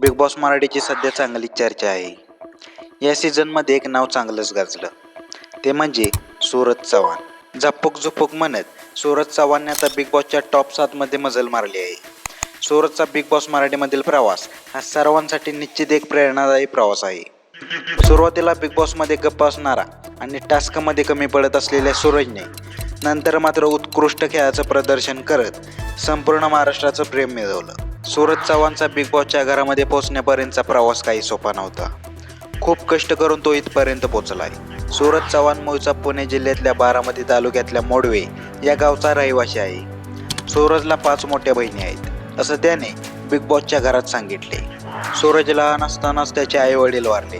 Big boss मराठीची सध्या चांगली चर्चा आहे. या सीझनमध्ये एक नाव चांगलंच गाजलं. ते म्हणजे सूरज चव्हाण. झपक झुपक म्हणत सूरज चव्हाणने आता बिग बॉसच्या टॉप सातमध्ये मजल मारली आहे. सूरजचा बिग बॉस मराठीमधील प्रवास हा सर्वांसाठी निश्चित एक प्रेरणादायी प्रवास आहे. सुरुवातीला बिग बॉसमध्ये गप्प असणारा आणि टास्कमध्ये कमी पडत असलेल्या सूरजने नंतर मात्र उत्कृष्ट खेळाचं प्रदर्शन करत संपूर्ण महाराष्ट्राचं प्रेम मिळवलं. सूरज चव्हाणचा बिग बॉसच्या घरामध्ये पोहोचण्यापर्यंतचा प्रवास काही सोपा नव्हता. खूप कष्ट करून तो इथपर्यंत पोचलाय सूरज चव्हाण मूळचा पुणे जिल्ह्यातल्या बारामती तालुक्यातल्या मोडवे या गावचा रहिवासी आहे. सूरजला पाच मोठ्या बहिणी आहेत असं त्याने बिग बॉसच्या घरात सांगितले. सूरज लहान असतानाच त्याचे आई वडील वारले.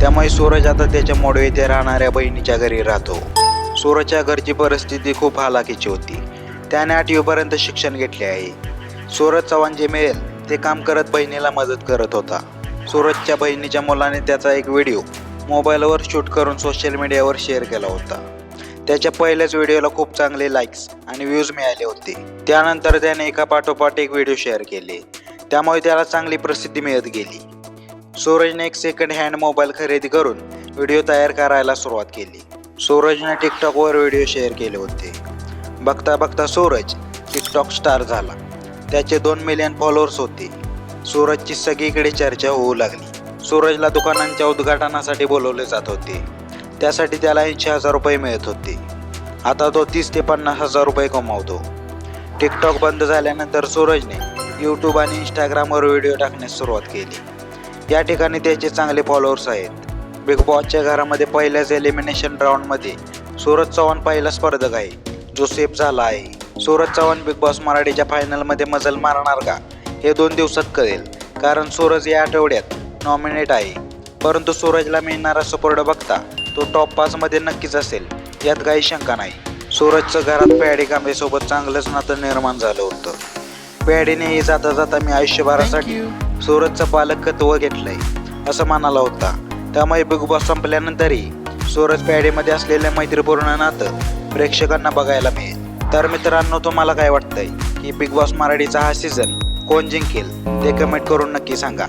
त्यामुळे सूरज आता त्याच्या मोडवे ते राहणाऱ्या बहिणीच्या घरी राहतो. सूरजच्या घरची परिस्थिती खूप हालाकीची होती. त्याने आठवीपर्यंत शिक्षण घेतले आहे. सूरज चव्हाण जे मिळेल ते काम करत बहिणीला मदत करत होता. सूरजच्या बहिणीच्या मुलाने त्याचा एक व्हिडिओ मोबाईलवर शूट करून सोशल मीडियावर शेअर केला होता. त्याच्या पहिल्याच व्हिडिओला खूप चांगले लाईक्स आणि व्ह्यूज मिळाले होते. त्यानंतर त्याने एका पाठोपाठ एक व्हिडिओ शेअर केले. त्यामुळे त्याला चांगली प्रसिद्धी मिळत गेली. सूरजने एक सेकंड हँड मोबाईल खरेदी करून व्हिडिओ तयार करायला सुरुवात केली. सूरजने टिकटॉकवर व्हिडिओ शेअर केले होते. बघता बघता सूरज टिकटॉक स्टार झाला. त्याचे दोन मिलियन फॉलोअर्स होते. सूरजची सगळीकडे चर्चा होऊ लागली. सूरजला दुकानांच्या उद्घाटनासाठी बोलवले जात होते. त्यासाठी त्याला ऐंशी हजार रुपये मिळत होते. आता तो तीस ते पन्नास हजार रुपये कमावतो. टिकटॉक बंद झाल्यानंतर सूरजने यूट्यूब आणि इंस्टाग्रामवर व्हिडिओ टाकण्यास सुरुवात केली. या ठिकाणी त्याचे चांगले फॉलोअर्स आहेत. बिग बॉसच्या घरामध्ये पहिल्याच एलिमिनेशन राऊंडमध्ये सूरज चव्हाण पहिला स्पर्धक आहे जो सेफ झाला आहे. सूरज चव्हाण बिग बॉस मराठीच्या फायनलमध्ये मजल मारणार का? हे दोन दिवसात कळेल. कारण सूरज या आठवड्यात नॉमिनेट आहे. परंतु सूरजला मिळणारा सपोर्ट बघता तो टॉप पाचमध्ये नक्कीच असेल. यात काही शंका नाही. सूरजचं घरात पॅडी कांबेसोबत चांगलंच नातं निर्माण झालं होतं. पॅडीनेही जाता जाता मी आयुष्यभरासाठी सूरजचं पालकत्व घेतलंय असं म्हणाला होता. त्यामुळे बिग बॉस संपल्यानंतरही सूरज पॅडीमध्ये असलेलं मैत्रीपूर्ण नातं प्रेक्षकांना बघायला मिळेल. तर मित्रांनो तुम्हाला काय वाटतंय? की बिग बॉस मराठीचा हा सीझन कोण जिंकेल? ते कमेंट करून नक्की सांगा.